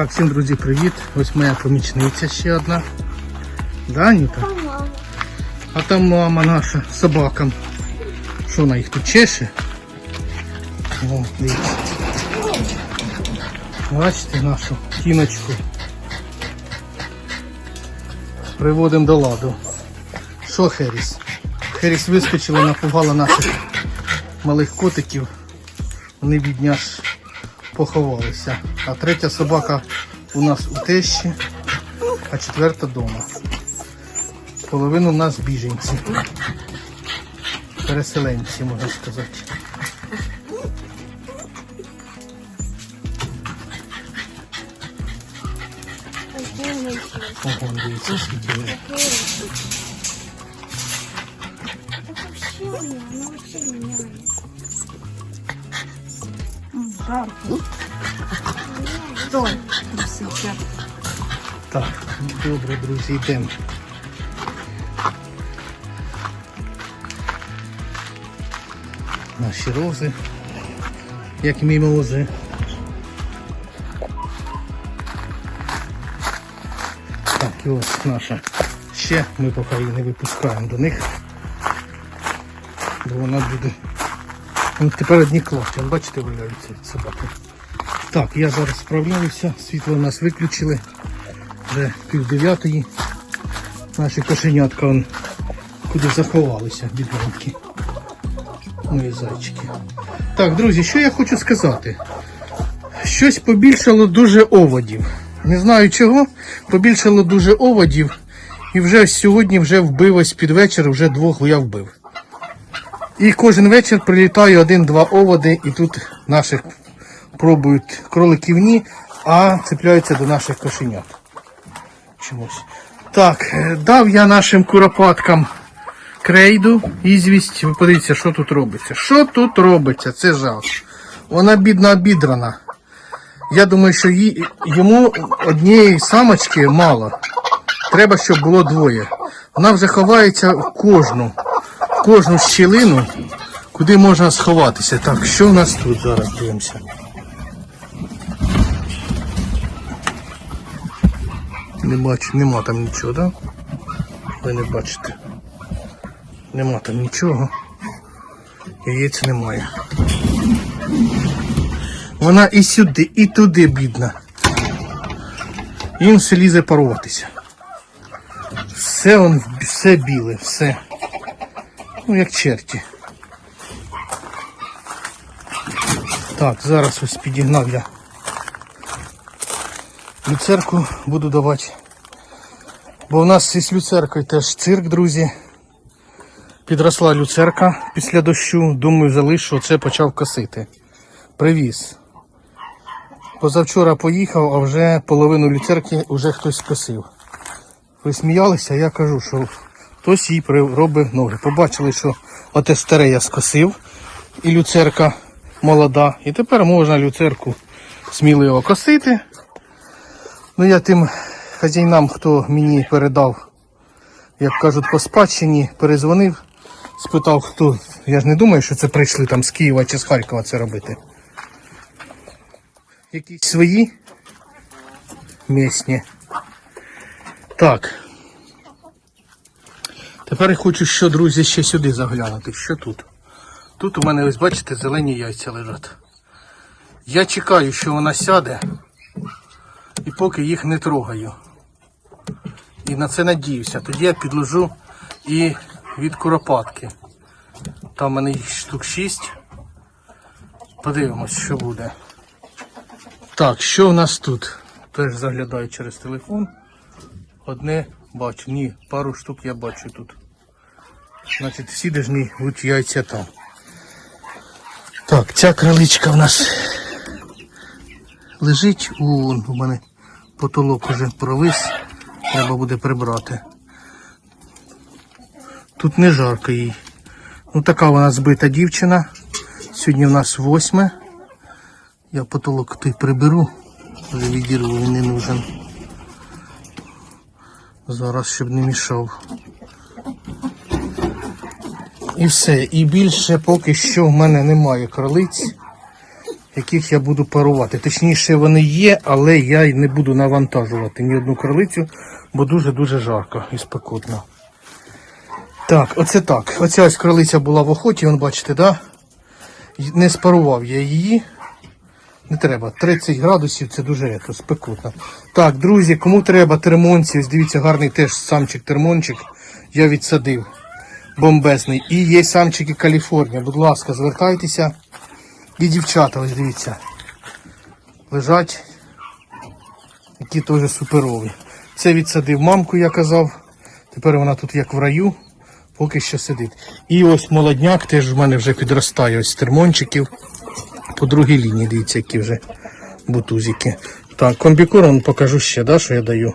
Так, всім друзі, привіт. Ось моя помічниця ще одна. Да, Анюта? А там мама наша з собакам. Що вона їх тут чеше? О, дивіться. Бачите нашу кіночку. Приводимо до ладу. Що Херіс? Херіс вискочила, напугала наших малих котиків. Вони бідня ж поховалися. А третя собака у нас у тещі, а четверта вдома. Половину в нас біженці. Переселенці, можна сказати. Ого, дивіться, скільки трусися. Так, добре, друзі, йдемо. Наші рози, як мімози. Так, і ось наша. Ще ми поки її не випускаємо до них. Бо вона буде. Вон тепер одні клаптя, бачите, валяються собаки. Так, я зараз справляюся, світло у нас виключили. Вже пів дев'ятої. Наші кошенятка он куди заховалися, бідненькі. Мої зайчики. Так, друзі, що я хочу сказати? Щось побільшало дуже оводів. Не знаю чого, побільшало дуже оводів. І вже сьогодні вже вбив ось під вечір, вже двох я вбив. І кожен вечір прилітає один-два оводи, і тут наших пробують кроликів ні, а цепляються до наших кошенят. Чомусь. Так, е, дав я нашим куропаткам крейду, ізвість. Ви подивіться, що тут робиться. Що тут робиться? Це жах. Вона бідна обідрана. Я думаю, що їй, йому однієї самочки мало. Треба, щоб було двоє. Вона вже ховається кожну, кожну щілину, куди можна сховатися. Так, що в нас тут зараз дивимося? Не бачу, нема там нічого, так? Ви не бачите. Нема там нічого. Яєць немає. Вона і сюди, і туди бідна. Їм все лізе паруватися. Все он, все біле, все. Ну, як черті. Так, зараз ось підігнав я люцерку буду давати. Бо в нас із люцеркою теж цирк, друзі. Підросла люцерка після дощу. Думаю, залишу, оце почав косити. Привіз. Позавчора поїхав, а вже половину люцерки вже хтось скосив. Ви сміялися, я кажу, що хтось їй робить ноги. Побачили, що оте старе я скосив, і люцерка молода. І тепер можна люцерку сміливо косити. Ну я тим хазяйнам, хто мені передав, як кажуть, по спадщині, перезвонив, спитав, хто. Я ж не думаю, що це прийшли там з Києва чи з Харкова це робити. Якісь свої місні. Так. Тепер хочу, що, друзі, ще сюди заглянути. Що тут? Тут у мене, ось бачите, зелені яйця лежать. Я чекаю, що вона сяде і поки їх не трогаю. І на це надіюся. Тоді я підложу і від куропатки. Там в мене їх штук 6. Подивимось, що буде. Так, що в нас тут? Теж заглядаю через телефон. Одне бачу. Ні, пару штук я бачу тут. Значить, всі должні бути яйця там. Так, ця кроличка в нас лежить. О, у мене потолок уже провис. Треба буде прибрати. Тут не жарко їй. Ну така вона збита дівчина. Сьогодні в нас восьме. Я потолок той приберу. Вже відірву, він не нужен. Зараз щоб не мішав. І все. І більше поки що в мене немає кролиць. яких я буду парувати. Точніше, вони є, але я й не буду навантажувати ні одну кролицю, бо дуже-дуже жарко і спекотно. Так, оце так. Оця ось кролиця була в охоті, вон бачите, да? Не спарував я її. Не треба. 30 градусів це дуже ето, спекотно. Так, друзі, кому треба термонці, ось дивіться, гарний теж самчик термончик. Я відсадив. Бомбезний. І є самчики Каліфорнія. Будь ласка, звертайтеся. І дівчата, ось дивіться. Лежать. Які теж суперові. Це відсадив мамку, я казав. Тепер вона тут як в раю, поки що сидить. І ось молодняк теж в мене вже підростає. Ось з термончиків. По другій лінії, дивіться, які вже бутузики. Так, комбікорм покажу ще, да, що я даю.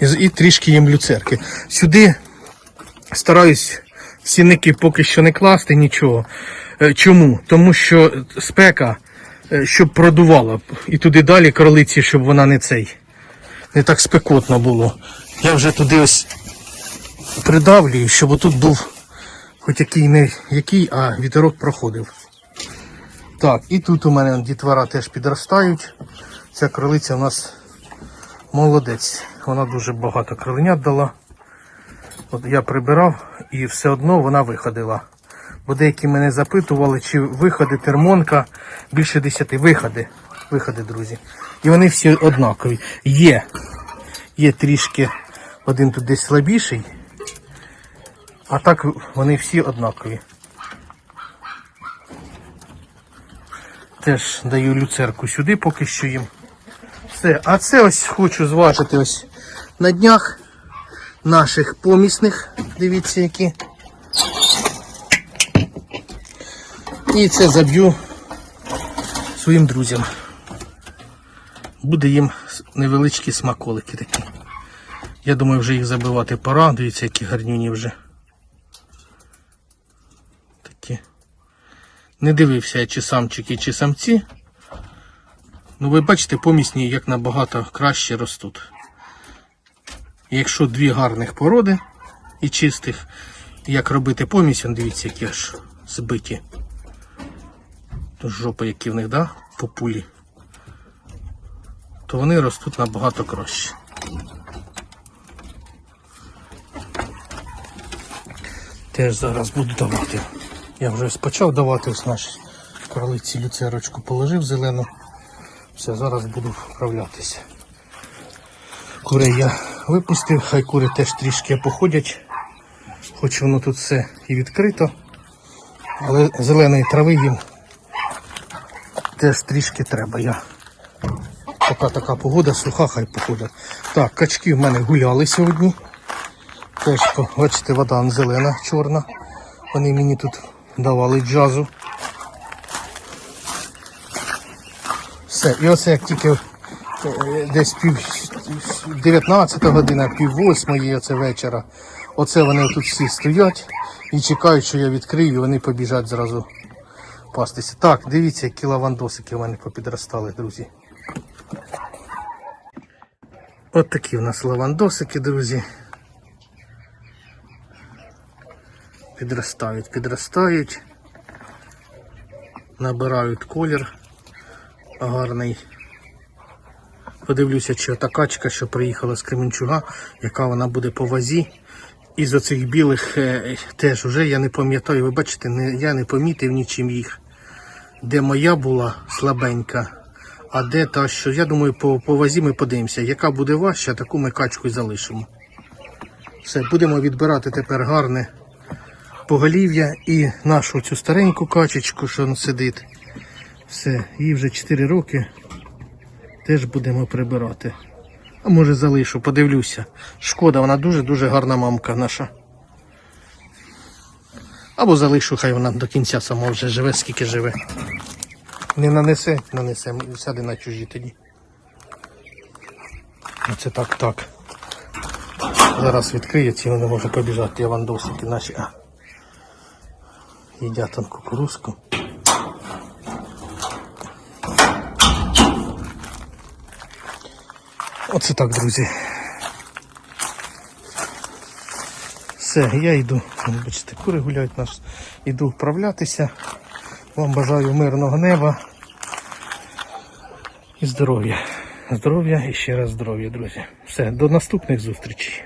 І, і трішки їм люцерки. Сюди стараюсь сінники поки що не класти нічого. Е, Чому? Тому що спека, е, щоб продувала. І туди далі кролиці, щоб вона не цей. Не так спекотно було. Я вже туди ось придавлюю, щоб отут був хоч який не який, а вітерок проходив. Так, і тут у мене дітвора теж підростають. Ця кролиця у нас молодець. Вона дуже багато кроленят дала. От я прибирав і все одно вона виходила. Бо деякі мене запитували, чи виходи термонка більше 10. Виходи. Виходи, друзі. І вони всі однакові. Є. Є трішки один тут десь слабіший. А так вони всі однакові. Теж даю люцерку сюди поки що їм. Все. А це ось хочу зважити ось на днях наших помісних. Дивіться які. І це заб'ю своїм друзям. Буде їм невеличкі смаколики такі. Я думаю, вже їх забивати пора. Дивіться, які гарнюні вже. Такі. Не дивився чи самчики, чи самці. Ну, ви бачите, помісні як набагато краще ростуть. Якщо дві гарних породи і чистих, як робити помість, дивіться, які аж збиті. Жопи, які в них, да? По пулі. То вони ростуть набагато краще. Теж зараз буду давати. Я вже почав давати ось нашій кролиці люцерочку положив зелену. Все, зараз буду вправлятися. Курей я випустив, хай кури теж трішки походять, хоч воно тут все і відкрито, але зеленої трави їм теж трішки треба. Я. Поки така погода суха, хай походять. Так, качки в мене гуляли сьогодні. Теж, бачите, вода зелена, чорна. Вони мені тут давали джазу. Все, і оце як тільки десь пів 19 година, пів восьмої оце вечора. Оце вони тут всі стоять і чекають, що я відкрию, і вони побіжать зразу пастися. Так, дивіться, які лавандосики в мене попідростали, друзі. От такі в нас лавандосики, друзі. Підростають, підростають. Набирають колір гарний. Подивлюся, чи та качка, що приїхала з Кременчуга, яка вона буде по вазі. Із оцих білих е, теж вже я не пам'ятаю, ви бачите, не, я не помітив нічим їх. Де моя була слабенька, а де та, що я думаю, по, по вазі ми подивимося, яка буде важча, таку ми качку і залишимо. Все, будемо відбирати тепер гарне поголів'я і нашу цю стареньку качечку, що сидить. Все, їй вже 4 роки. Теж будемо прибирати. А може залишу, подивлюся. Шкода, вона дуже-дуже гарна мамка наша. Або залишу, хай вона до кінця сама вже живе, скільки живе. Не нанесе, нанесе, сяде на чужі тоді. Оце так, так. Зараз відкриється, вони може побіжати авандосики наші. А. Їдять там кукурузку. Оце так, друзі. Все, я йду. Бачите, кури гуляють нас. Іду вправлятися. Вам бажаю мирного неба і здоров'я. Здоров'я і ще раз здоров'я, друзі. Все, до наступних зустрічей.